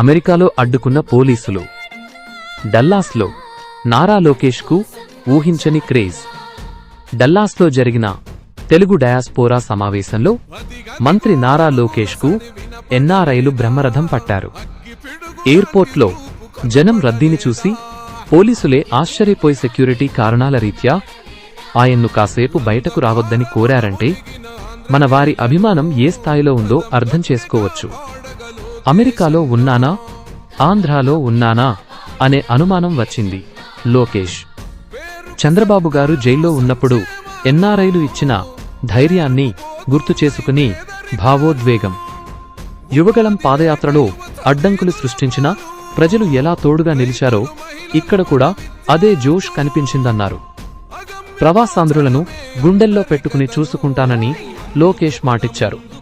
అమెరికాలో అడ్డుకున్న పోలీసులు. డల్లాస్లో నారా లోకేష్కు ఊహించని క్రేజ్. డల్లాస్లో జరిగిన తెలుగు డయాస్పోరా సమావేశంలో మంత్రి నారా లోకేష్కు ఎన్ఆర్ఐలు బ్రహ్మరథం పట్టారు. ఎయిర్పోర్ట్లో జనం రద్దీని చూసి పోలీసులే ఆశ్చర్యపోయి సెక్యూరిటీ కారణాల రీత్యా ఆయన్ను కాసేపు బయటకు రావద్దని కోరారంటే మన వారి అభిమానం ఏ స్థాయిలో ఉందో అర్థం చేసుకోవచ్చు. అమెరికాలో ఉన్నానా? ఆంధ్రాలో ఉన్నానా? అనే అనుమానం వచ్చింది లోకేష్. చంద్రబాబు గారు జైల్లో ఉన్నప్పుడు ఎన్ఆర్ఐలు ఇచ్చిన ధైర్యాన్ని గుర్తు చేసుకుని భావోద్వేగం. యువగళం పాదయాత్రలో అడ్డంకులు సృష్టించిన ప్రజలు ఎలా తోడుగా నిలిచారో ఇక్కడ కూడా అదే జోష్ కనిపించిందన్నారు. ప్రవాసాంధ్రులను గుండెల్లో పెట్టుకుని చూసుకుంటానని లోకేష్ మాటిచ్చారు.